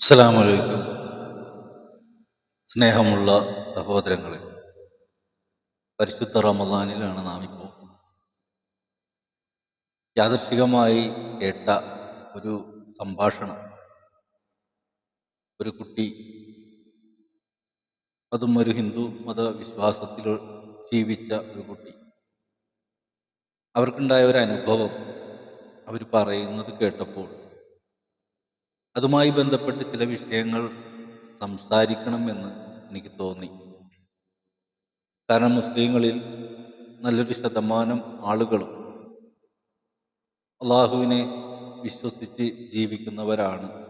അസ്സലാമലൈക്കും സ്നേഹമുള്ള സഹോദരങ്ങളെ പരിശുദ്ധ റമദാനിലാണ് നാം ഇപ്പോൾ. യാദർശികമായി കേട്ട ഒരു സംഭാഷണം. ഒരു കുട്ടി. അതും ഒരു ഹിന്ദു മതവിശ്വാസത്തിൽ ജീവിച്ച ഒരു കുട്ടി. അവർക്കുണ്ടായ ഒരു അനുഭവം അവർ പറയുന്നത് കേട്ടപ്പോൾ അതുമായി ബന്ധപ്പെട്ട് ചില വിഷയങ്ങൾ സംസാരിക്കണമെന്ന് എനിക്ക് തോന്നി. കാരണം മുസ്ലിങ്ങളിൽ നല്ലൊരു ശതമാനം ആളുകളും അള്ളാഹുവിനെ വിശ്വസിച്ച് ജീവിക്കുന്നവരാണ്.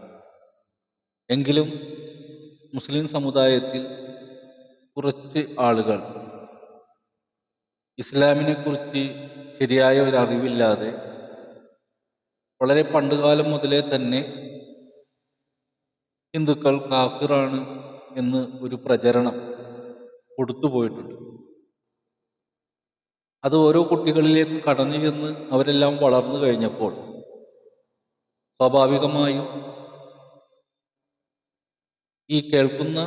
എങ്കിലും മുസ്ലിം സമുദായത്തിൽ കുറച്ച് ആളുകൾ ഇസ്ലാമിനെ കുറിച്ച് ശരിയായ ഒരു അറിവില്ലാതെ വളരെ പണ്ടുകാലം മുതലേ തന്നെ ഹിന്ദുക്കൾ കാഫിറാണ് എന്ന് ഒരു പ്രചരണം കൊടുത്തുപോയിട്ടുണ്ട് അത് ഓരോ കുട്ടികളിലേക്കും കടന്നു ചെന്ന് അവരെല്ലാം വളർന്നു കഴിഞ്ഞപ്പോൾ സ്വാഭാവികമായും ഈ കേൾക്കുന്ന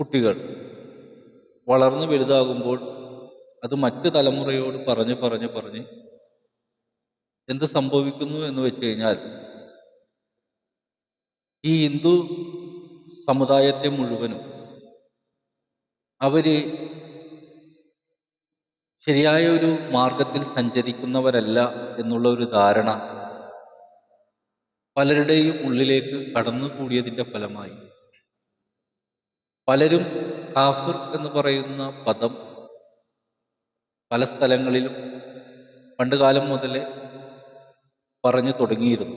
കുട്ടികൾ വളർന്നു വലുതാകുമ്പോൾ അത് മറ്റ് തലമുറയോട് പറഞ്ഞ് പറഞ്ഞ് പറഞ്ഞ് എന്ത് സംഭവിക്കുന്നു എന്ന് വെച്ച് കഴിഞ്ഞാൽ ഈ ഹിന്ദു സമുദായത്തെ മുഴുവനും അവർ ശരിയായ ഒരു മാർഗത്തിൽ സഞ്ചരിക്കുന്നവരല്ല എന്നുള്ള ഒരു ധാരണ പലരുടെയും ഉള്ളിലേക്ക് കടന്നു കടന്നുകൂടിയതിന്റെ ഫലമായി. പലരും കാഫിർ എന്ന് പറയുന്ന പദം പല സ്ഥലങ്ങളിലും പണ്ടുകാലം മുതലേ പറഞ്ഞു തുടങ്ങിയിരുന്നു.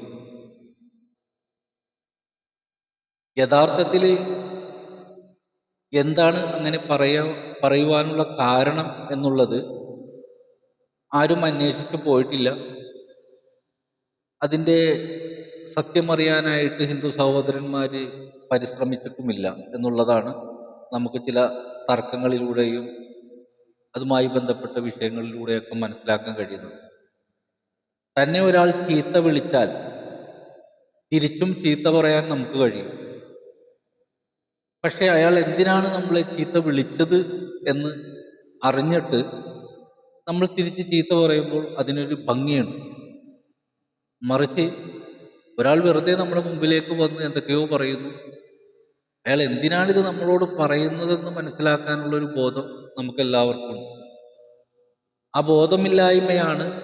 യഥാർത്ഥത്തിൽ എന്താണ് അങ്ങനെ പറയാ പറയുവാനുള്ള കാരണം എന്നുള്ളത് ആരും അന്വേഷിച്ചു പോയിട്ടില്ല. അതിന്റെ സത്യമറിയാനായിട്ട് ഹിന്ദു സഹോദരന്മാർ പരിശ്രമിച്ചിട്ടുമില്ല എന്നുള്ളതാണ് നമുക്ക് ചില തർക്കങ്ങളിലൂടെയും അതുമായി ബന്ധപ്പെട്ട വിഷയങ്ങളിലൂടെയൊക്കെ മനസ്സിലാക്കാൻ കഴിയുന്നത്. തന്നെ ഒരാൾ ചീത്ത വിളിച്ചാൽ തിരിച്ചും ചീത്ത പറയാൻ നമുക്ക് കഴിയും. പക്ഷെ അയാൾ എന്തിനാണ് നമ്മളെ ചീത്ത വിളിച്ചത് എന്ന് അറിഞ്ഞിട്ട് നമ്മൾ തിരിച്ച് ചീത്ത പറയുമ്പോൾ അതിനൊരു ഭംഗിയുണ്ട്. മറിച്ച് ഒരാൾ വെറുതെ നമ്മുടെ മുമ്പിലേക്ക് വന്ന് എന്തൊക്കെയോ പറയുന്നു. അയാൾ എന്തിനാണിത് നമ്മളോട് പറയുന്നതെന്ന് മനസ്സിലാക്കാനുള്ള ഒരു ബോധം നമുക്കെല്ലാവർക്കും ഉണ്ട്. ആ ബോധമില്ലായ്മയാണ്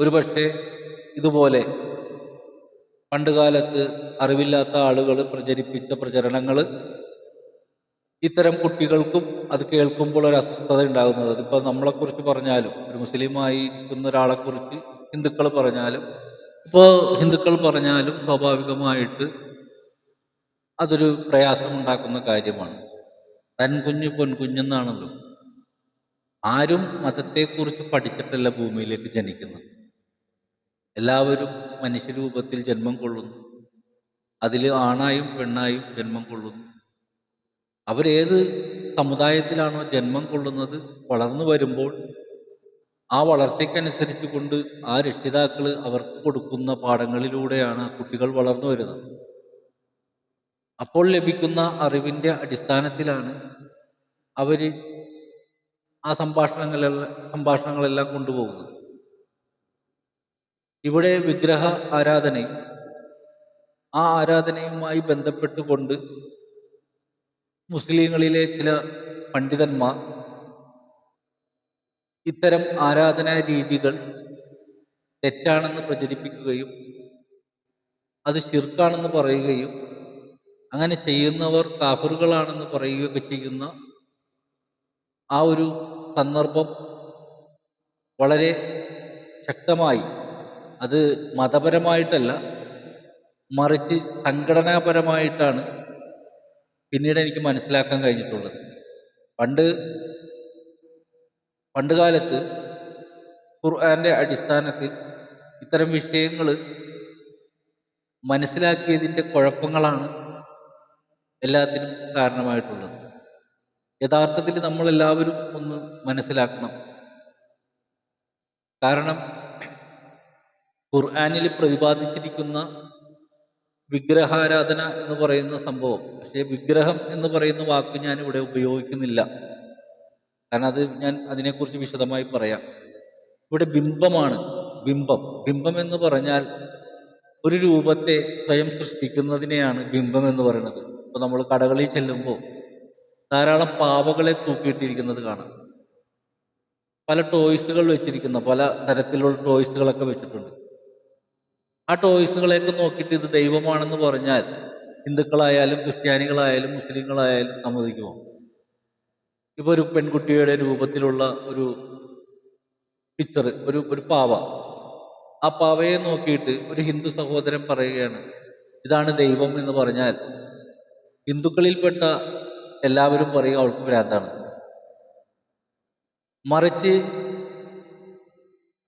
ഒരുപക്ഷെ ഇതുപോലെ പണ്ടുകാലത്ത് അറിവില്ലാത്ത ആളുകൾ പ്രചരിപ്പിച്ച പ്രചരണങ്ങൾ ഇത്തരം കുട്ടികൾക്കും അത് കേൾക്കുമ്പോൾ ഒരു അസ്വസ്ഥത ഉണ്ടാകുന്നത്. അതിപ്പോൾ നമ്മളെക്കുറിച്ച് പറഞ്ഞാലും ഒരു മുസ്ലിമായി ഇരിക്കുന്ന ഒരാളെക്കുറിച്ച് ഹിന്ദുക്കൾ പറഞ്ഞാലും ഇപ്പോൾ ഹിന്ദുക്കൾ പറഞ്ഞാലും സ്വാഭാവികമായിട്ട് അതൊരു പ്രയാസമുണ്ടാക്കുന്ന കാര്യമാണ്. തൻ കുഞ്ഞു പൊൻകുഞ്ഞെന്നാണല്ലോ. ആരും മതത്തെക്കുറിച്ച് പഠിച്ചിട്ടല്ല ഭൂമിയിലേക്ക് ജനിക്കുന്നത്. എല്ലാവരും മനുഷ്യരൂപത്തിൽ ജന്മം കൊള്ളുന്നു. അതിൽ ആണായും പെണ്ണായും ജന്മം കൊള്ളുന്നു. അവരേത് സമുദായത്തിലാണോ ജന്മം കൊള്ളുന്നത് വളർന്നു വരുമ്പോൾ ആ വളർച്ചയ്ക്കനുസരിച്ച് കൊണ്ട് ആ രക്ഷിതാക്കൾ അവർക്ക് കൊടുക്കുന്ന പാഠങ്ങളിലൂടെയാണ് കുട്ടികൾ വളർന്നു വരുന്നത്. അപ്പോൾ ലഭിക്കുന്ന അറിവിന്റെ അടിസ്ഥാനത്തിലാണ് അവർ ആ സംഭാഷണങ്ങളെല്ലാം സംഭാഷണങ്ങളെല്ലാം കൊണ്ടുപോകുന്നത്. ഇവിടെ വിഗ്രഹ ആരാധനയും ആ ആരാധനയുമായി ബന്ധപ്പെട്ടുകൊണ്ട് മുസ്ലിങ്ങളിലെ ചില പണ്ഡിതന്മാർ ഇത്തരം ആരാധനാ രീതികൾ തെറ്റാണെന്ന് പ്രചരിപ്പിക്കുകയും അത് ശിർക്കാണെന്ന് പറയുകയും അങ്ങനെ ചെയ്യുന്നവർ കാഫറുകളാണെന്ന് പറയുകയൊക്കെ ചെയ്യുന്ന ആ ഒരു സന്ദർഭം വളരെ ശക്തമായി അത് മതപരമായിട്ടല്ല മറിച്ച് സംഘടനാപരമായിട്ടാണ് പിന്നീട് എനിക്ക് മനസ്സിലാക്കാൻ കഴിഞ്ഞിട്ടുള്ളത്. പണ്ട് പണ്ട് കാലത്ത് ഖുർആന്റെ അടിസ്ഥാനത്തിൽ ഇത്തരം വിഷയങ്ങൾ മനസ്സിലാക്കിയതിന്റെ കുഴപ്പങ്ങളാണ് എല്ലാത്തിനും കാരണമായിട്ടുള്ളത്. യഥാർത്ഥത്തിൽ നമ്മളെല്ലാവരും ഒന്ന് മനസ്സിലാക്കണം. കാരണം ഖുർആാനിൽ പ്രതിപാദിച്ചിരിക്കുന്ന വിഗ്രഹാരാധന എന്ന് പറയുന്ന സംഭവം പക്ഷേ വിഗ്രഹം എന്ന് പറയുന്ന വാക്ക് ഞാൻ ഇവിടെ ഉപയോഗിക്കുന്നില്ല. കാരണം അത് ഞാൻ അതിനെക്കുറിച്ച് വിശദമായി പറയാം. ഇവിടെ ബിംബമാണ് ബിംബം. ബിംബം എന്ന് പറഞ്ഞാൽ ഒരു രൂപത്തെ സ്വയം സൃഷ്ടിക്കുന്നതിനെയാണ് ബിംബം എന്ന് പറയുന്നത്. ഇപ്പോൾ നമ്മൾ കടകളിൽ ചെല്ലുമ്പോൾ ധാരാളം പാവകളെ തൂക്കിയിട്ടിരിക്കുന്നത് കാണാം. പല ടോയ്സുകൾ വെച്ചിരിക്കുന്ന പല തരത്തിലുള്ള ടോയ്സുകളൊക്കെ വെച്ചിട്ടുണ്ട്. ആ ടോയ്സുകളെയൊക്കെ നോക്കിയിട്ട് ഇത് ദൈവമാണെന്ന് പറഞ്ഞാൽ ഹിന്ദുക്കളായാലും ക്രിസ്ത്യാനികളായാലും മുസ്ലിങ്ങളായാലും സമ്മതിക്കുമോ? ഇപ്പോൾ ഒരു പെൺകുട്ടിയുടെ രൂപത്തിലുള്ള ഒരു പിക്ചർ ഒരു ഒരു പാവ. ആ പാവയെ നോക്കിയിട്ട് ഒരു ഹിന്ദു സഹോദരൻ പറയുകയാണ് ഇതാണ് ദൈവം എന്ന് പറഞ്ഞാൽ ഹിന്ദുക്കളിൽപ്പെട്ട എല്ലാവരും പറയുക അവൾക്ക് ഭ്രാന്താണ്. മറിച്ച്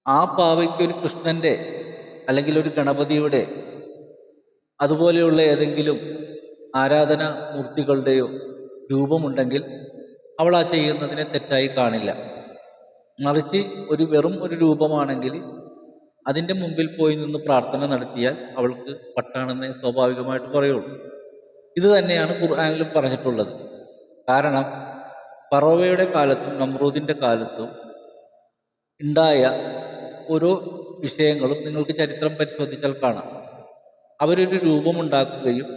ആ പാവയ്ക്ക് ഒരു കൃഷ്ണന്റെ അല്ലെങ്കിൽ ഒരു ഗണപതിയുടെ അതുപോലെയുള്ള ഏതെങ്കിലും ആരാധന മൂർത്തികളുടെയോ രൂപമുണ്ടെങ്കിൽ അവൾ ആ ചെയ്യുന്നതിനെ തെറ്റായി കാണില്ല. മറിച്ച് ഒരു വെറും ഒരു രൂപമാണെങ്കിൽ അതിന്റെ മുമ്പിൽ പോയി നിന്ന് പ്രാർത്ഥന നടത്തിയാൽ അവൾക്ക് പട്ടാണെന്ന് സ്വാഭാവികമായിട്ട് പറയുള്ളൂ. ഇത് തന്നെയാണ് ഖുർആാനിലും പറഞ്ഞിട്ടുള്ളത്. കാരണം പറവയുടെ കാലത്തും നമ്രൂദിന്റെ കാലത്തും ഉണ്ടായ ഓരോ വിഷയങ്ങളും നിങ്ങൾക്ക് ചരിത്രം പരിശോധിച്ചാൽ കാണാം. അവരൊരു രൂപമുണ്ടാക്കുകയും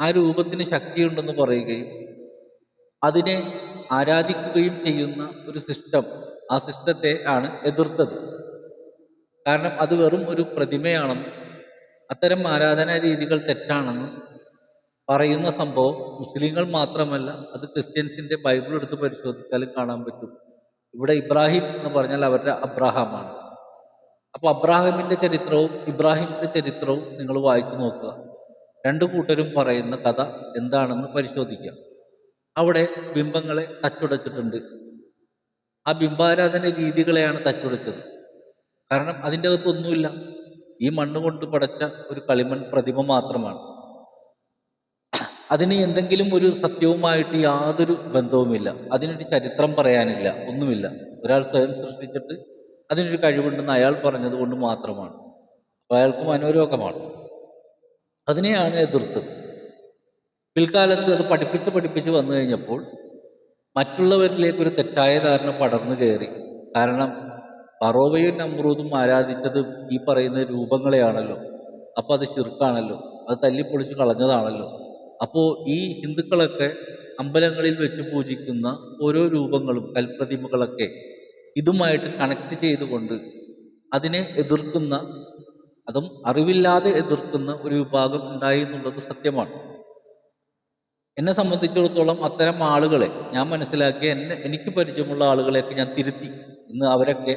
ആ രൂപത്തിന് ശക്തിയുണ്ടെന്ന് പറയുകയും അതിനെ ആരാധിക്കുകയും ചെയ്യുന്ന ഒരു സിസ്റ്റം ആ സിസ്റ്റത്തെ ആണ് എതിർത്തത്. കാരണം അത് വെറും ഒരു പ്രതിമയാണെന്നും അത്തരം ആരാധനാ രീതികൾ തെറ്റാണെന്നും പറയുന്ന സംഭവം മുസ്ലിങ്ങൾ മാത്രമല്ല അത് ക്രിസ്ത്യൻസിന്റെ ബൈബിൾ എടുത്ത് പരിശോധിച്ചാലും കാണാൻ പറ്റും. ഇവിടെ ഇബ്രാഹിം എന്ന് പറഞ്ഞാൽ അവരുടെ അബ്രാഹാമാണ്. അപ്പോൾ അബ്രാഹിമിന്റെ ചരിത്രവും ഇബ്രാഹിമിന്റെ ചരിത്രവും നിങ്ങൾ വായിച്ചു നോക്കുക. രണ്ടു കൂട്ടരും പറയുന്ന കഥ എന്താണെന്ന് പരിശോധിക്കുക അവിടെ ബിംബങ്ങളെ തച്ചുടച്ചിട്ടുണ്ട്. ആ ബിംബാരാധന രീതികളെയാണ് തച്ചുടച്ചത്. കാരണം അതിന്റെ അകത്തൊന്നുമില്ല. ഈ മണ്ണ് കൊണ്ട് പടച്ച ഒരു കളിമൺ പ്രതിമ മാത്രമാണ്. അതിന് എന്തെങ്കിലും ഒരു സത്യവുമായിട്ട് യാതൊരു ബന്ധവുമില്ല. അതിനൊരു ചരിത്രം പറയാനില്ല. ഒന്നുമില്ല. ഒരാൾ സ്വയം സൃഷ്ടിച്ചിട്ട് അതിനൊരു കഴിവുണ്ടെന്ന് അയാൾ പറഞ്ഞത് കൊണ്ട് മാത്രമാണ്. അയാൾക്ക് മനോരോഗമാണ്. അതിനെയാണ് എതിർത്തത്. പിൽക്കാലത്ത് അത് പഠിപ്പിച്ച് പഠിപ്പിച്ച് വന്നു കഴിഞ്ഞപ്പോൾ മറ്റുള്ളവരിലേക്ക് ഒരു തെറ്റായ ധാരണ പടർന്നു കയറി. കാരണം പറോവയും നമ്രൂദും ആരാധിച്ചത് ഈ പറയുന്ന രൂപങ്ങളെയാണല്ലോ. അപ്പോൾ അത് ശിർക്കാണല്ലോ. അത് തല്ലിപ്പൊളിച്ച് കളഞ്ഞതാണല്ലോ. അപ്പോൾ ഈ ഹിന്ദുക്കളൊക്കെ അമ്പലങ്ങളിൽ വെച്ച് പൂജിക്കുന്ന ഓരോ രൂപങ്ങളും കൽപ്രതിമകളൊക്കെ ഇതുമായിട്ട് കണക്ട് ചെയ്തുകൊണ്ട് അതിനെ എതിർക്കുന്ന അതും അറിവില്ലാതെ എതിർക്കുന്ന ഒരു വിഭാഗം ഉണ്ടായി എന്നുള്ളത് സത്യമാണ്. എന്നെ സംബന്ധിച്ചിടത്തോളം അത്തരം ആളുകളെ ഞാൻ മനസ്സിലാക്കിയ എന്നെ എനിക്ക് പരിചയമുള്ള ആളുകളെയൊക്കെ ഞാൻ തിരുത്തി. ഇന്ന് അവരൊക്കെ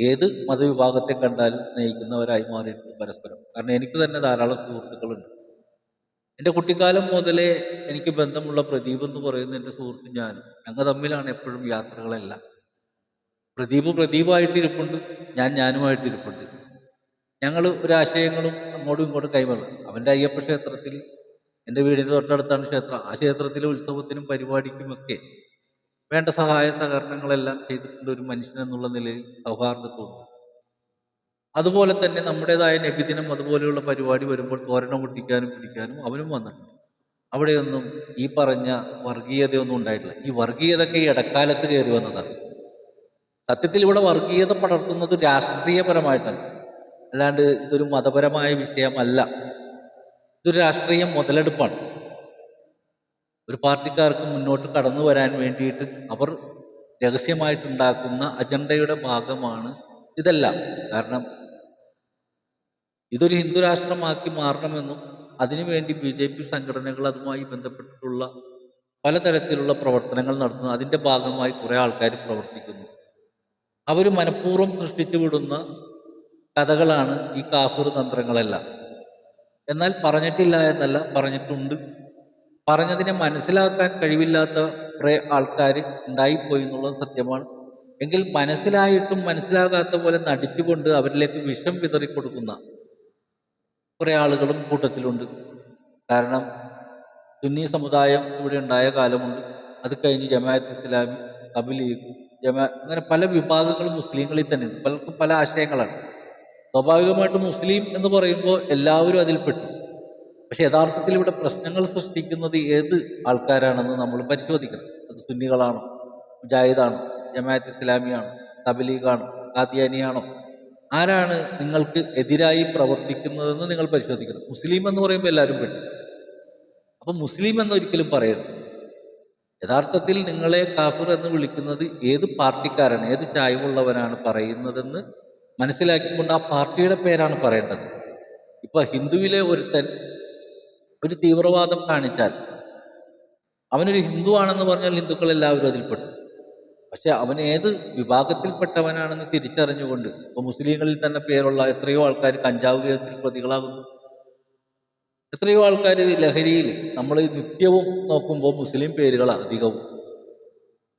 ഏത് മതവിഭാഗത്തെ കണ്ടാലും സ്നേഹിക്കുന്നവരായി മാറിയിട്ടുണ്ട് പരസ്പരം. കാരണം എനിക്ക് തന്നെ ധാരാളം സുഹൃത്തുക്കളുണ്ട്. എന്റെ കുട്ടിക്കാലം മുതലേ എനിക്ക് ബന്ധമുള്ള പ്രദീപ് എന്ന് പറയുന്ന എന്റെ സുഹൃത്ത് ഞാൻ ഞങ്ങൾ തമ്മിലാണ് എപ്പോഴും യാത്രകളെല്ലാം. പ്രദീപ് പ്രദീപായിട്ട് ഇരിപ്പുണ്ട് ഞാൻ ഞാനുമായിട്ട് ഇരിപ്പുണ്ട് ഞങ്ങൾ ഒരാശയങ്ങളും അങ്ങോട്ടും ഇങ്ങോട്ടും കൈമാറും. അവന്റെ അയ്യപ്പ ക്ഷേത്രത്തിൽ എന്റെ വീടിന്റെ തൊട്ടടുത്താണ് ക്ഷേത്രം. ആ ക്ഷേത്രത്തിലെ ഉത്സവത്തിനും പരിപാടിക്കുമൊക്കെ വേണ്ട സഹായ സഹകരണങ്ങളെല്ലാം ചെയ്തിട്ടുണ്ട് ഒരു മനുഷ്യൻ എന്നുള്ള നിലയിൽ സൗഹാർദ്ദത്തോട്. അതുപോലെ തന്നെ നമ്മുടേതായ നബിദിനം അതുപോലെയുള്ള പരിപാടി വരുമ്പോൾ തോരണം പൊട്ടിക്കാനും പിടിക്കാനും അവനും വന്നിട്ടുണ്ട്. അവിടെയൊന്നും ഈ പറഞ്ഞ വർഗീയതയൊന്നും ഉണ്ടായിട്ടില്ല. ഈ വർഗീയതയൊക്കെ ഈ ഇടക്കാലത്ത് കയറി വന്നതാണ്. സത്യത്തിൽ ഇവിടെ വർഗീയത പടർത്തുന്നത് രാഷ്ട്രീയപരമായിട്ടാണ് അല്ലാണ്ട് ഇതൊരു മതപരമായ വിഷയമല്ല. ഇതൊരു രാഷ്ട്രീയ മുതലെടുപ്പാണ്. ഒരു പാർട്ടിക്കാർക്ക് മുന്നോട്ട് കടന്നു വരാൻ വേണ്ടിയിട്ട് അവർ രഹസ്യമായിട്ടുണ്ടാക്കുന്ന അജണ്ടയുടെ ഭാഗമാണ് ഇതെല്ലാം. കാരണം ഇതൊരു ഹിന്ദു രാഷ്ട്രമാക്കി മാറണമെന്നും അതിനുവേണ്ടി ബി ജെ പി സംഘടനകൾ അതുമായി ബന്ധപ്പെട്ടിട്ടുള്ള പലതരത്തിലുള്ള പ്രവർത്തനങ്ങൾ നടത്തുന്നു. അതിന്റെ ഭാഗമായി കുറേ ആൾക്കാർ പ്രവർത്തിക്കുന്നു. അവർ മനഃപൂർവം സൃഷ്ടിച്ചു വിടുന്ന കഥകളാണ് ഈ കാഫൂർ തന്ത്രങ്ങളെല്ലാം. എന്നാൽ പറഞ്ഞിട്ടില്ല എന്നല്ല പറഞ്ഞിട്ടുണ്ട്. പറഞ്ഞതിനെ മനസ്സിലാക്കാൻ കഴിവില്ലാത്ത കുറേ ആൾക്കാർ ഉണ്ടായിപ്പോയി എന്നുള്ളത് സത്യമാണ്. എങ്കിൽ മനസ്സിലായിട്ടും മനസ്സിലാകാത്ത പോലെ നടിച്ചുകൊണ്ട് അവരിലേക്ക് വിഷം വിതറിക്കൊടുക്കുന്ന കുറേ ആളുകളും കൂട്ടത്തിലുണ്ട്. കാരണം സുന്നി സമുദായം ഇവിടെ ഉണ്ടായ കാലമുണ്ട്. അത് കഴിഞ്ഞ് ജമാഅത്ത് ഇസ്ലാമി തബിലീഗ് ജമാ അങ്ങനെ പല വിഭാഗങ്ങളും മുസ്ലിങ്ങളിൽ തന്നെ ഉണ്ട് പലർക്കും പല ആശയങ്ങളാണ്. സ്വാഭാവികമായിട്ടും മുസ്ലിം എന്ന് പറയുമ്പോൾ എല്ലാവരും അതിൽപ്പെട്ടു പക്ഷെ യഥാർത്ഥത്തിൽ ഇവിടെ പ്രശ്നങ്ങൾ സൃഷ്ടിക്കുന്നത് ഏത് ആൾക്കാരാണെന്ന് നമ്മൾ പരിശോധിക്കണം. അത് സുന്നികളാണോ? മുജാഹിദാണോ? ജമാഅത്ത് ഇസ്ലാമിയാണോ? തബലീഗാണോ? കാദ്യാനിയാണോ ആരാണ് നിങ്ങൾക്ക് എതിരായി പ്രവർത്തിക്കുന്നതെന്ന് നിങ്ങൾ പരിശോധിക്കണം. മുസ്ലിം എന്ന് പറയുമ്പോൾ എല്ലാവരും പെട്ടു. അപ്പൊ മുസ്ലിം എന്നൊരിക്കലും പറയരുത്. യഥാർത്ഥത്തിൽ നിങ്ങളെ കാഫിർ എന്ന് വിളിക്കുന്നത് ഏത് പാർട്ടിക്കാരാണ്? ഏത് ചായവുള്ളവനാണ് പറയുന്നതെന്ന് മനസ്സിലാക്കിക്കൊണ്ട് ആ പാർട്ടിയുടെ പേരാണ് പറയേണ്ടത്. ഇപ്പൊ ഹിന്ദുവിലെ ഒരുത്തൻ ഒരു തീവ്രവാദം കാണിച്ചാൽ അവനൊരു ഹിന്ദു ആണെന്ന് പറഞ്ഞാൽ ഹിന്ദുക്കൾ എല്ലാവരും അതിൽപ്പെട്ടു. പക്ഷെ അവൻ ഏത് വിഭാഗത്തിൽപ്പെട്ടവനാണെന്ന് തിരിച്ചറിഞ്ഞുകൊണ്ട് ഇപ്പൊ മുസ്ലിങ്ങളിൽ തന്നെ പേരുള്ള എത്രയോ ആൾക്കാർ കഞ്ചാവ് കേസിൽ പ്രതികളാകുന്നു. എത്രയോ ആൾക്കാർ ലഹരിയിൽ നമ്മൾ നിത്യവും നോക്കുമ്പോൾ മുസ്ലിം പേരുകളാണ് അധികവും.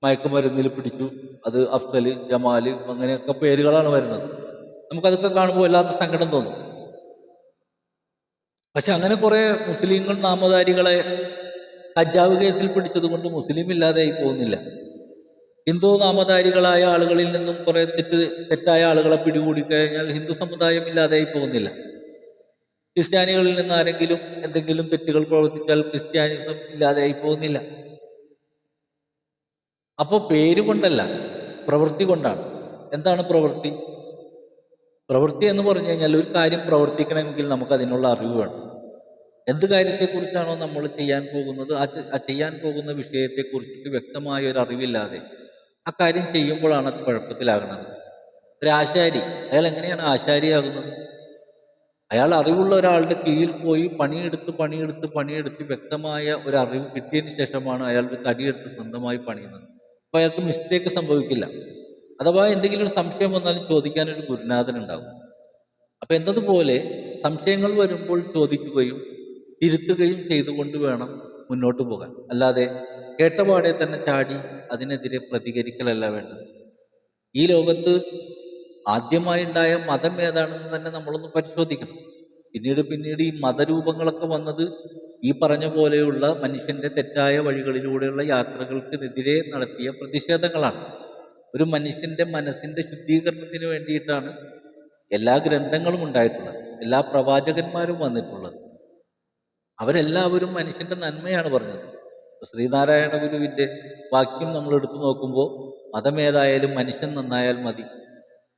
മയക്കുമരുന്നിൽ പിടിച്ചു അത് അഫ്സൽ ജമാൽ അങ്ങനെയൊക്കെ പേരുകളാണ് വരുന്നത്. നമുക്കതൊക്കെ കാണുമ്പോൾ വല്ലാത്ത സങ്കടം തോന്നും. പക്ഷെ അങ്ങനെ കുറെ മുസ്ലിങ്ങൾ നാമധാരികളെ കഞ്ചാവ് കേസിൽ പിടിച്ചത് കൊണ്ട് മുസ്ലിം ഇല്ലാതെയായി പോകുന്നില്ല. ഹിന്ദു നാമധാരികളായ ആളുകളിൽ നിന്നും കുറെ തെറ്റ് തെറ്റായ ആളുകളെ പിടികൂടി കഴിഞ്ഞാൽ ഹിന്ദു സമുദായം ഇല്ലാതെയായി പോകുന്നില്ല. ക്രിസ്ത്യാനികളിൽ നിന്ന് ആരെങ്കിലും എന്തെങ്കിലും തെറ്റുകൾ പ്രവർത്തിച്ചാൽ ക്രിസ്ത്യാനിസം ഇല്ലാതെയായി പോകുന്നില്ല. അപ്പോൾ പേര് കൊണ്ടല്ല പ്രവൃത്തി കൊണ്ടാണ്. എന്താണ് പ്രവൃത്തി? പ്രവൃത്തി എന്ന് പറഞ്ഞു കഴിഞ്ഞാൽ ഒരു കാര്യം പ്രവർത്തിക്കണമെങ്കിൽ നമുക്ക് അതിനുള്ള അറിവ് വേണം. എന്ത് കാര്യത്തെക്കുറിച്ചാണോ നമ്മൾ ചെയ്യാൻ പോകുന്നത് ആ ചെയ്യാൻ പോകുന്ന വിഷയത്തെക്കുറിച്ചിട്ട് വ്യക്തമായ ഒരു അറിവില്ലാതെ ആ കാര്യം ചെയ്യുമ്പോഴാണ് അത് കുഴപ്പത്തിലാകുന്നത്. ഒരു ആശാരി അയാൾ എങ്ങനെയാണ് ആശാരിയാകുന്നത്? അയാൾ അറിവുള്ള ഒരാളുടെ കീഴിൽ പോയി പണിയെടുത്ത് പണിയെടുത്ത് പണിയെടുത്ത് വ്യക്തമായ ഒരു അറിവ് കിട്ടിയതിന് ശേഷമാണ് അയാൾ തടിയെടുത്ത് സ്വന്തമായി പണിയുന്നത്. അപ്പോൾ അയാൾക്ക് മിസ്റ്റേക്ക് സംഭവിക്കില്ല. അഥവാ എന്തെങ്കിലും ഒരു സംശയം വന്നാലും ചോദിക്കാനൊരു ഗുരുനാഥൻ ഉണ്ടാകും അപ്പൊ എന്നതുപോലെ സംശയങ്ങൾ വരുമ്പോൾ ചോദിക്കുകയും തിരുത്തുകയും ചെയ്തുകൊണ്ട് വേണം മുന്നോട്ട് പോകാൻ. അല്ലാതെ കേട്ടപാടെ തന്നെ ചാടി അതിനെതിരെ പ്രതികരിക്കലല്ല വേണ്ടത്. ഈ ലോകത്ത് ആദ്യമായി ഉണ്ടായ മതം ഏതാണെന്ന് തന്നെ നമ്മളൊന്ന് പരിശോധിക്കണം. പിന്നീട് പിന്നീട് ഈ മതരൂപങ്ങളൊക്കെ വന്നത് ഈ പറഞ്ഞ പോലെയുള്ള മനുഷ്യന്റെ തെറ്റായ വഴികളിലൂടെയുള്ള യാത്രകൾക്കെതിരെ നടത്തിയ പ്രതിഷേധങ്ങളാണ്. ഒരു മനുഷ്യന്റെ മനസ്സിന്റെ ശുദ്ധീകരണത്തിന് വേണ്ടിയിട്ടാണ് എല്ലാ ഗ്രന്ഥങ്ങളും ഉണ്ടായിട്ടുള്ളത്. എല്ലാ പ്രവാചകന്മാരും വന്നിട്ടുള്ളത്. അവരെല്ലാവരും മനുഷ്യന്റെ നന്മയാണ് പറഞ്ഞത്. ശ്രീനാരായണ ഗുരുവിന്റെ വാക്യം നമ്മൾ എടുത്തു നോക്കുമ്പോൾ മതമേതായാലും മനുഷ്യൻ നന്നായാൽ മതി.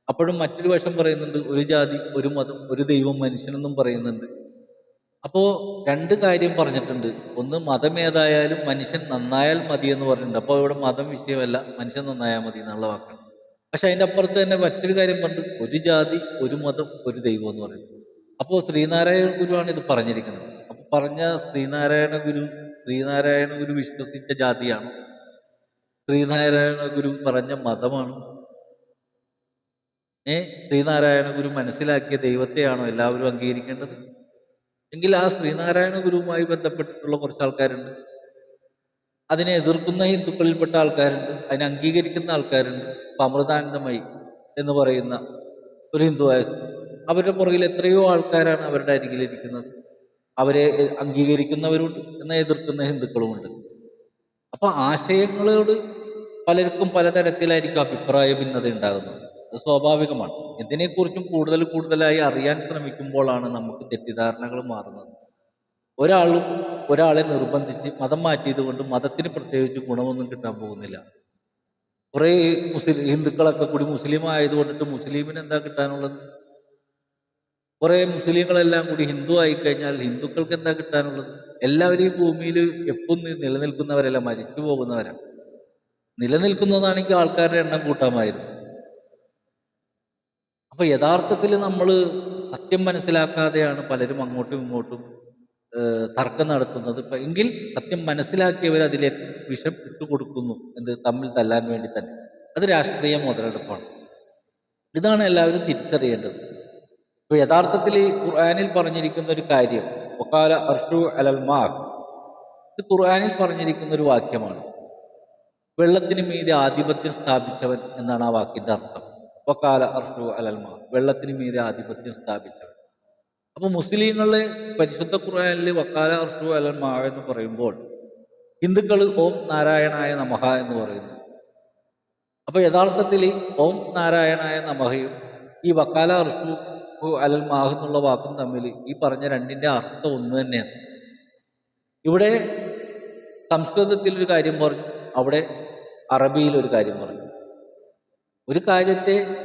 അപ്പോഴും മറ്റൊരു വശം പറയുന്നുണ്ട് ഒരു ജാതി ഒരു മതം ഒരു ദൈവം മനുഷ്യനെന്നും പറയുന്നുണ്ട്. അപ്പോ രണ്ട് കാര്യം പറഞ്ഞിട്ടുണ്ട്. ഒന്ന് മതം ഏതായാലും മനുഷ്യൻ നന്നായാൽ മതി എന്ന് പറഞ്ഞിട്ടുണ്ട്. അപ്പോൾ ഇവിടെ മതം വിഷയമല്ല മനുഷ്യൻ നന്നായാൽ മതി എന്നുള്ള വാക്കാണ്. പക്ഷെ അതിന്റെ അപ്പുറത്ത് തന്നെ മറ്റൊരു കാര്യം പറഞ്ഞു ഒരു ജാതി ഒരു മതം ഒരു ദൈവം എന്ന് പറയുന്നത് അപ്പോൾ ശ്രീനാരായണ ഗുരുവാണ് ഇത് പറഞ്ഞിരിക്കുന്നത്. അപ്പൊ പറഞ്ഞ ശ്രീനാരായണ ഗുരു ശ്രീനാരായണ ഗുരു വിശ്വസിച്ച ജാതിയാണ്. ശ്രീനാരായണ ഗുരു പറഞ്ഞ മതമാണ്. ഏ? ശ്രീനാരായണ ഗുരു മനസ്സിലാക്കിയ ദൈവത്തെയാണോ എല്ലാവരും അംഗീകരിക്കേണ്ടത്? എങ്കിൽ ആ ശ്രീനാരായണ ഗുരുവുമായി ബന്ധപ്പെട്ടിട്ടുള്ള കുറച്ച് ആൾക്കാരുണ്ട്. അതിനെ എതിർക്കുന്ന ഹിന്ദുക്കളിൽപ്പെട്ട ആൾക്കാരുണ്ട്. അതിനെ അംഗീകരിക്കുന്ന ആൾക്കാരുണ്ട്. ഇപ്പൊ അമൃതാനന്ദമയി എന്ന് പറയുന്ന ഒരു ഹിന്ദുവായ അവരുടെ പുറകിൽ എത്രയോ ആൾക്കാരാണ് അവരുടെ അരികിലിരിക്കുന്നത് അവരെ അംഗീകരിക്കുന്നവരുണ്ട് എന്നെ എതിർക്കുന്ന ഹിന്ദുക്കളുമുണ്ട്. അപ്പൊ ആശയങ്ങളോട് പലർക്കും പലതരത്തിലായിരിക്കും അഭിപ്രായ ഭിന്നത ഉണ്ടാകുന്നത്. അത് സ്വാഭാവികമാണ്. എന്തിനെക്കുറിച്ചും കൂടുതൽ കൂടുതലായി അറിയാൻ ശ്രമിക്കുമ്പോഴാണ് നമുക്ക് തെറ്റിദ്ധാരണകൾ മാറുന്നത്. ഒരാളും ഒരാളെ നിർബന്ധിച്ച് മതം മാറ്റിയത് കൊണ്ട് മതത്തിന് പ്രത്യേകിച്ച് ഗുണമൊന്നും കിട്ടാൻ പോകുന്നില്ല. കുറേ മുസ്ലിം ഹിന്ദുക്കളൊക്കെ കൂടി മുസ്ലിം ആയതുകൊണ്ടിട്ട് മുസ്ലിമിന് എന്താ കിട്ടാനുള്ളത്? കുറെ മുസ്ലിങ്ങളെല്ലാം കൂടി ഹിന്ദു ആയി കഴിഞ്ഞാൽ ഹിന്ദുക്കൾക്ക് എന്താ കിട്ടാനുള്ളത്? എല്ലാവരും ഈ ഭൂമിയിൽ എപ്പം നിലനിൽക്കുന്നവരല്ല മരിച്ചു പോകുന്നവരാണ് നിലനിൽക്കുന്നതാണെങ്കിൽ ആൾക്കാരുടെ എണ്ണം കൂട്ടാമായിരുന്നു. അപ്പൊ യഥാർത്ഥത്തിൽ നമ്മൾ സത്യം മനസ്സിലാക്കാതെയാണ് പലരും അങ്ങോട്ടും ഇങ്ങോട്ടും തർക്കം നടത്തുന്നത്. എങ്കിൽ സത്യം മനസ്സിലാക്കിയവർ അതിലേക്ക് വിഷം ഇട്ടുകൊടുക്കുന്നു എന്ത് തമ്മിൽ തല്ലാൻ വേണ്ടി തന്നെ. അത് രാഷ്ട്രീയ മുതലെടുപ്പാണ്. ഇതാണ് എല്ലാവരും തിരിച്ചറിയേണ്ടത്. ഇപ്പൊ യഥാർത്ഥത്തിൽ ഖുർആനിൽ പറഞ്ഞിരിക്കുന്ന ഒരു കാര്യം ഒക്കാല അർഷു അലൽ മാർ ഇത് ഖുർആാനിൽ പറഞ്ഞിരിക്കുന്ന ഒരു വാക്യമാണ്. വെള്ളത്തിന് മീതി ആധിപത്യം സ്ഥാപിച്ചവൻ എന്നാണ് ആ വാക്കിന്റെ അർത്ഥം. വക്കാല അർഷു അലൽമ വെള്ളത്തിന് മീതെ ആധിപത്യം സ്ഥാപിച്ചവൻ. അപ്പൊ മുസ്ലിങ്ങളെ പരിശുദ്ധ ഖുർആനിൽ വക്കാല അർഷു അലൽമ എന്ന് പറയുമ്പോൾ ഹിന്ദുക്കൾ ഓം നാരായണായ നമഹ എന്ന് പറയുന്നു. അപ്പൊ യഥാർത്ഥത്തിൽ ഓം നാരായണായ നമഹയും ഈ വക്കാല അർഷു അലൽ മാഹ് എന്നുള്ള വാക്കും തമ്മിൽ ഈ പറഞ്ഞ രണ്ടിന്റെ അർത്ഥം ഒന്ന് തന്നെയാണ്. ഇവിടെ സംസ്കൃതത്തിൽ ഒരു കാര്യം പറഞ്ഞു അവിടെ അറബിയിൽ ഒരു കാര്യം പറഞ്ഞു. ഒരു കാര്യത്തെ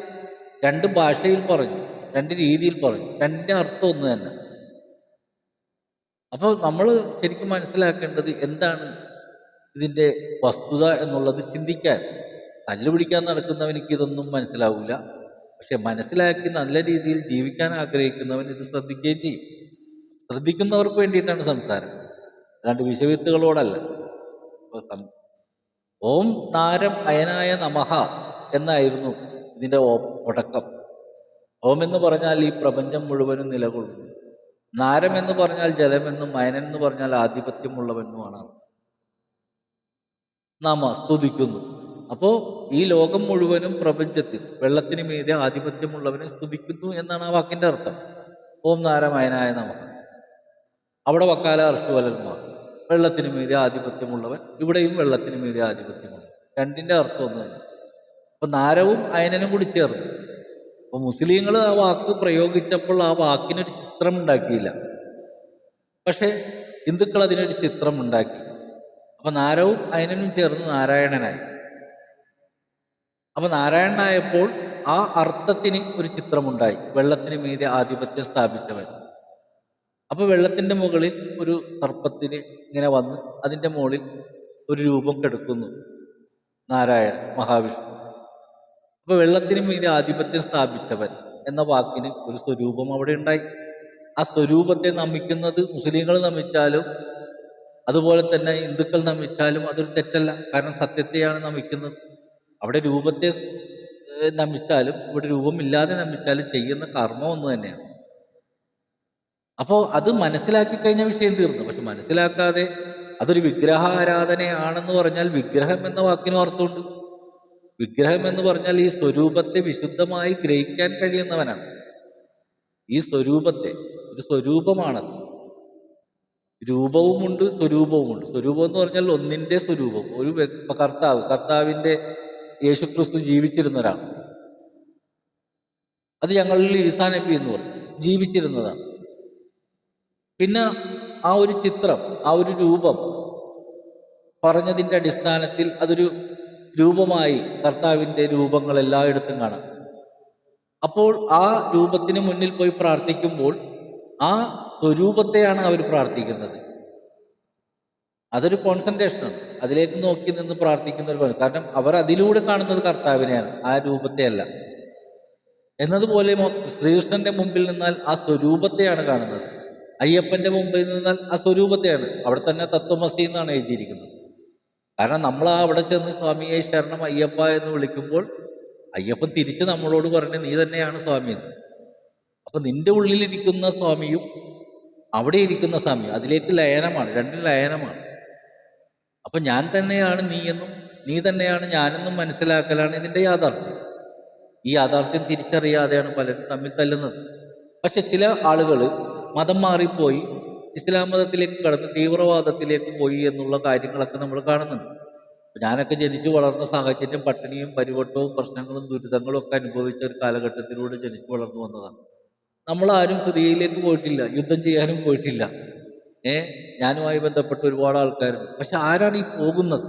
രണ്ട് ഭാഷയിൽ പറഞ്ഞു രണ്ട് രീതിയിൽ പറഞ്ഞു രണ്ട് അർത്ഥം ഒന്ന് തന്നെ. അപ്പോൾ നമ്മൾ ശരിക്കും മനസ്സിലാക്കേണ്ടത് എന്താണ് ഇതിന്റെ വസ്തുത എന്നുള്ളത് ചിന്തിക്കാൻ. തല്ലു പിടിക്കാൻ നടക്കുന്നവനിക്ക് ഇതൊന്നും മനസ്സിലാവില്ല പക്ഷെ മനസ്സിലാക്കി നല്ല രീതിയിൽ ജീവിക്കാൻ ആഗ്രഹിക്കുന്നവൻ ഇത് ശ്രദ്ധിക്കുകയും ചെയ്യും. ശ്രദ്ധിക്കുന്നവർക്ക് വേണ്ടിയിട്ടാണ് സംസാരം. അല്ലാണ്ട് വിഷവിത്തുകളോടല്ല. ഓം താരം അയനായ നമഹ. എന്നായിരുന്നു ഇതിന്റെ ഒടക്കം. ഓം എന്ന് പറഞ്ഞാൽ ഈ പ്രപഞ്ചം മുഴുവനും നിലകൊള്ളുന്നു. നാരം എന്ന് പറഞ്ഞാൽ ജലമെന്നും മയനൻ എന്ന് പറഞ്ഞാൽ ആധിപത്യമുള്ളവനുമാണ് നാം സ്തുതിക്കുന്നു. അപ്പോ ഈ ലോകം മുഴുവനും പ്രപഞ്ചത്തിൽ വെള്ളത്തിന് മീതെ ആധിപത്യമുള്ളവനെ സ്തുതിക്കുന്നു എന്നാണ് ആ വാക്കിന്റെ അർത്ഥം. ഓം നാരമയനായ നമുക്ക് അവിടെ വക്കാല അർശുവലന്മാർ. വെള്ളത്തിന് മീതെ ആധിപത്യമുള്ളവൻ ഇവിടെയും വെള്ളത്തിന് മീതെ ആധിപത്യമുള്ളവൻ. രണ്ടിന്റെ അർത്ഥം ഒന്ന് തന്നെ. അപ്പൊ നാരവും അയനനും കൂടി ചേർന്നു. അപ്പൊ മുസ്ലിങ്ങൾ ആ വാക്ക് പ്രയോഗിച്ചപ്പോൾ ആ വാക്കിനൊരു ചിത്രം ഉണ്ടാക്കിയില്ല പക്ഷെ ഹിന്ദുക്കൾ അതിനൊരു ചിത്രം ഉണ്ടാക്കി അപ്പൊ നാരവും അയനനും ചേർന്ന് നാരായണനായി. അപ്പൊ നാരായണനായപ്പോൾ ആ അർത്ഥത്തിന് ഒരു ചിത്രമുണ്ടായി. വെള്ളത്തിന് മീതെ ആധിപത്യം സ്ഥാപിച്ചവൻ. അപ്പൊ വെള്ളത്തിന്റെ മുകളിൽ ഒരു സർപ്പത്തിന് ഇങ്ങനെ വന്ന് അതിന്റെ മുകളിൽ ഒരു രൂപം കെടുക്കുന്നു നാരായണൻ മഹാവിഷ്ണു. അപ്പൊ വെള്ളത്തിന് മീതി ആധിപത്യം സ്ഥാപിച്ചവൻ എന്ന വാക്കിന് ഒരു സ്വരൂപം അവിടെ ഉണ്ടായി. ആ സ്വരൂപത്തെ നമിക്കുന്നത് മുസ്ലിങ്ങൾ നമിച്ചാലും അതുപോലെ തന്നെ ഹിന്ദുക്കൾ നമിച്ചാലും അതൊരു തെറ്റല്ല. കാരണം സത്യത്തെയാണ് നമിക്കുന്നത്. അവിടെ രൂപത്തെ നമിച്ചാലും ഇവിടെ രൂപമില്ലാതെ നമിച്ചാലും ചെയ്യുന്ന കർമ്മം ഒന്ന് തന്നെയാണ്. അപ്പോൾ അത് മനസ്സിലാക്കി കഴിഞ്ഞ വിഷയം തീർന്നു. പക്ഷെ മനസ്സിലാക്കാതെ അതൊരു വിഗ്രഹ ആരാധനയാണെന്ന് പറഞ്ഞാൽ വിഗ്രഹം എന്ന വാക്കിനും അർത്ഥമുണ്ട്. വിഗ്രഹം എന്ന് പറഞ്ഞാൽ ഈ സ്വരൂപത്തെ വിശുദ്ധമായി ഗ്രഹിക്കാൻ കഴിയുന്നവനാണ്. ഈ സ്വരൂപത്തെ ഒരു സ്വരൂപമാണത്. രൂപവുമുണ്ട് സ്വരൂപവുമുണ്ട്. സ്വരൂപം എന്ന് പറഞ്ഞാൽ ഒന്നിന്റെ സ്വരൂപം. ഒരു കർത്താവ് കർത്താവിന്റെ യേശുക്രിസ്തു ജീവിച്ചിരുന്ന ഒരാൾ അത് ഞങ്ങളിൽ ഈസാ നബി എന്ന് പറയും. ജീവിച്ചിരുന്നതാണ്. പിന്നെ ആ ഒരു ചിത്രം ആ ഒരു രൂപം പറഞ്ഞതിന്റെ അടിസ്ഥാനത്തിൽ അതൊരു രൂപമായി കർത്താവിന്റെ രൂപങ്ങൾ എല്ലായിടത്തും കാണാം. അപ്പോൾ ആ രൂപത്തിന് മുന്നിൽ പോയി പ്രാർത്ഥിക്കുമ്പോൾ ആ സ്വരൂപത്തെയാണ് അവർ പ്രാർത്ഥിക്കുന്നത്. അതൊരു കോൺസെൻട്രേഷനാണ് അതിലേക്ക് നോക്കി നിന്ന് പ്രാർത്ഥിക്കുന്ന ഒരു പണി. കാരണം അവർ അതിലൂടെ കാണുന്നത് കർത്താവിനെയാണ് ആ രൂപത്തെയല്ല എന്നതുപോലെ ശ്രീകൃഷ്ണന്റെ മുമ്പിൽ നിന്നാൽ ആ സ്വരൂപത്തെയാണ് കാണുന്നത്. അയ്യപ്പന്റെ മുമ്പിൽ നിന്നാൽ ആ സ്വരൂപത്തെയാണ്. അവിടെ തന്നെ തത്വമസി എന്നാണ് എഴുതിയിരിക്കുന്നത്. കാരണം നമ്മൾ അവിടെ ചെന്ന് സ്വാമിയെ ശരണം അയ്യപ്പ എന്ന് വിളിക്കുമ്പോൾ അയ്യപ്പൻ തിരിച്ച് നമ്മളോട് പറഞ്ഞു നീ തന്നെയാണ് സ്വാമി എന്ന്. അപ്പൊ നിന്റെ ഉള്ളിലിരിക്കുന്ന സ്വാമിയും അവിടെ ഇരിക്കുന്ന സ്വാമിയും അതിലേക്ക് ലയനമാണ് രണ്ടും ലയനമാണ്. അപ്പൊ ഞാൻ തന്നെയാണ് നീ എന്നും നീ തന്നെയാണ് ഞാനെന്നും മനസ്സിലാക്കലാണ് ഇതിന്റെ യാഥാർത്ഥ്യം. ഈ യാഥാർത്ഥ്യം തിരിച്ചറിയാതെയാണ് പലരും തമ്മിൽ തല്ലുന്നത്. പക്ഷെ ചില ആളുകൾ മതം മാറിപ്പോയി ഇസ്ലാം മതത്തിലേക്ക് കടന്ന് തീവ്രവാദത്തിലേക്ക് പോയി എന്നുള്ള കാര്യങ്ങളൊക്കെ നമ്മൾ കാണുന്നുണ്ട്. ഞാനൊക്കെ ജനിച്ചു വളർന്ന സാഹചര്യം പട്ടിണിയും പരിവട്ടവും പ്രശ്നങ്ങളും ദുരിതങ്ങളും ഒക്കെ അനുഭവിച്ച ഒരു കാലഘട്ടത്തിലൂടെ ജനിച്ചു വളർന്നു വന്നതാണ്. ആരും സിറിയയിലേക്ക് പോയിട്ടില്ല യുദ്ധം ചെയ്യാനും പോയിട്ടില്ല. ഏ? ഞാനുമായി ബന്ധപ്പെട്ട ഒരുപാട് ആൾക്കാരുണ്ട്. പക്ഷെ ആരാണ് ഈ പോകുന്നത്?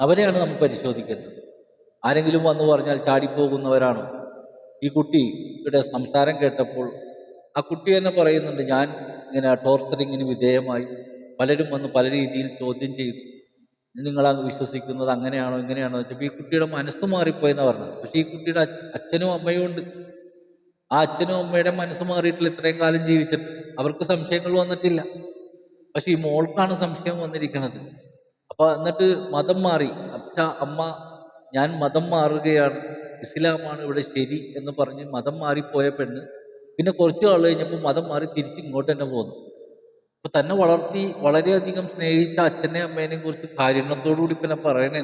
അവരെയാണ് നമ്മൾ പരിശോധിക്കേണ്ടത്. ആരെങ്കിലും വന്നു പറഞ്ഞാൽ ചാടിപ്പോകുന്നവരാണോ? ഈ കുട്ടിയുടെ സംസാരം കേട്ടപ്പോൾ ആ കുട്ടി തന്നെ പറയുന്നുണ്ട് ഞാൻ ഇങ്ങനെ ടോർച്ചറിങ്ങിന് വിധേയമായി പലരും വന്ന് പല രീതിയിൽ ചോദ്യം ചെയ്തു നിങ്ങൾ വിശ്വസിക്കുന്നത് അങ്ങനെയാണോ ഇങ്ങനെയാണോ വെച്ചപ്പോൾ ഈ കുട്ടിയുടെ മനസ്സ് മാറിപ്പോയെന്ന് പറഞ്ഞത്. പക്ഷെ ഈ കുട്ടിയുടെ അച്ഛനും അമ്മയും ഉണ്ട്. ആ അച്ഛനും അമ്മയുടെ മനസ്സ് മാറിയിട്ടില്ല ഇത്രയും കാലം ജീവിച്ചിട്ട്. അവർക്ക് സംശയങ്ങൾ വന്നിട്ടില്ല. പക്ഷെ ഈ മോൾക്കാണ് സംശയം വന്നിരിക്കുന്നത് അപ്പൊ എന്നിട്ട് മതം മാറി. അച്ഛ അമ്മ ഞാൻ മതം മാറുകയാണ്. ഇസ്ലാമാണ് ഇവിടെ ശരി എന്ന് പറഞ്ഞ് മതം മാറിപ്പോയ പെണ്ണ് പിന്നെ കുറച്ച് നാൾ കഴിഞ്ഞപ്പോൾ മതം മാറി തിരിച്ച് ഇങ്ങോട്ട് തന്നെ പോന്നു. അപ്പൊ തന്നെ വളർത്തി വളരെയധികം സ്നേഹിച്ച അച്ഛനെയും അമ്മേനെയും കുറിച്ച് കാരുണ്യത്തോടുകൂടി പിന്നെ പറയണേ.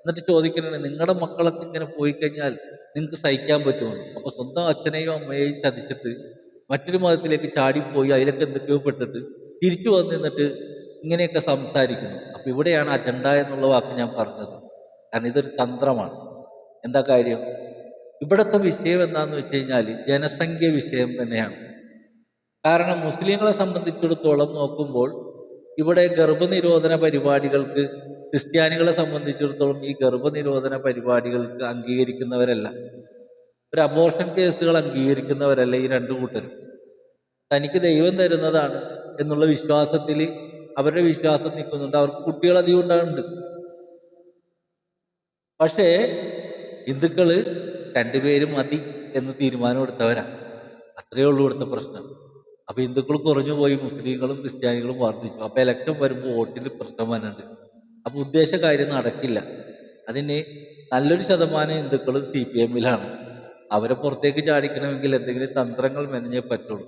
എന്നിട്ട് ചോദിക്കണേ നിങ്ങളുടെ മക്കളൊക്കെ ഇങ്ങനെ പോയി കഴിഞ്ഞാൽ നിങ്ങൾക്ക് സഹിക്കാൻ പറ്റുമെന്ന്? അപ്പൊ സ്വന്തം അച്ഛനെയും അമ്മയെയും ചതിച്ചിട്ട് മറ്റൊരു മതത്തിലേക്ക് ചാടിപ്പോയി അതിലൊക്കെ എന്തൊക്കെയോ പെട്ടിട്ട് തിരിച്ചു വന്ന് നിന്നിട്ട് ഇങ്ങനെയൊക്കെ സംസാരിക്കുന്നു. അപ്പൊ ഇവിടെയാണ് അജണ്ട എന്നുള്ള വാക്ക് ഞാൻ പറഞ്ഞത്. കാരണം ഇതൊരു തന്ത്രമാണ്. എന്താ കാര്യം? ഇവിടുത്തെ വിഷയം എന്താന്ന് വെച്ച് കഴിഞ്ഞാൽ ജനസംഖ്യ വിഷയം തന്നെയാണ്. കാരണം മുസ്ലിങ്ങളെ സംബന്ധിച്ചിടത്തോളം നോക്കുമ്പോൾ ഇവിടെ ഗർഭനിരോധന പരിപാടികൾക്ക് ക്രിസ്ത്യാനികളെ സംബന്ധിച്ചിടത്തോളം ഈ ഗർഭനിരോധന പരിപാടികൾക്ക് അംഗീകരിക്കുന്നവരല്ല. ഒരു അബോർഷൻ കേസുകൾ അംഗീകരിക്കുന്നവരല്ല ഈ രണ്ടു കൂട്ടരും. തനിക്ക് ദൈവം തരുന്നതാണ് എന്നുള്ള വിശ്വാസത്തിൽ അവരുടെ വിശ്വാസം നിൽക്കുന്നുണ്ട്. അവർക്ക് കുട്ടികൾ അധികം ഉണ്ടാകുന്നുണ്ട്. പക്ഷേ ഹിന്ദുക്കൾ രണ്ടുപേരും മതി എന്ന് തീരുമാനമെടുത്തവരാ അത്രയേ ഉള്ളൂ ഇവിടുത്തെ പ്രശ്നം. അപ്പൊ ഹിന്ദുക്കൾ കുറഞ്ഞു പോയി മുസ്ലിങ്ങളും ക്രിസ്ത്യാനികളും വർദ്ധിച്ചു. അപ്പൊ ഇലക്ഷൻ വരുമ്പോൾ വോട്ടിൽ പ്രശ്നം വരുന്നുണ്ട് അപ്പൊ ഉദ്ദേശ കാര്യം നടക്കില്ല. അതിന് നല്ലൊരു ശതമാനം ഹിന്ദുക്കളും സി പി എമ്മിലാണ് അവരെ പുറത്തേക്ക് ചാടിക്കണമെങ്കിൽ എന്തെങ്കിലും തന്ത്രങ്ങൾ മെനഞ്ഞേ പറ്റുള്ളൂ.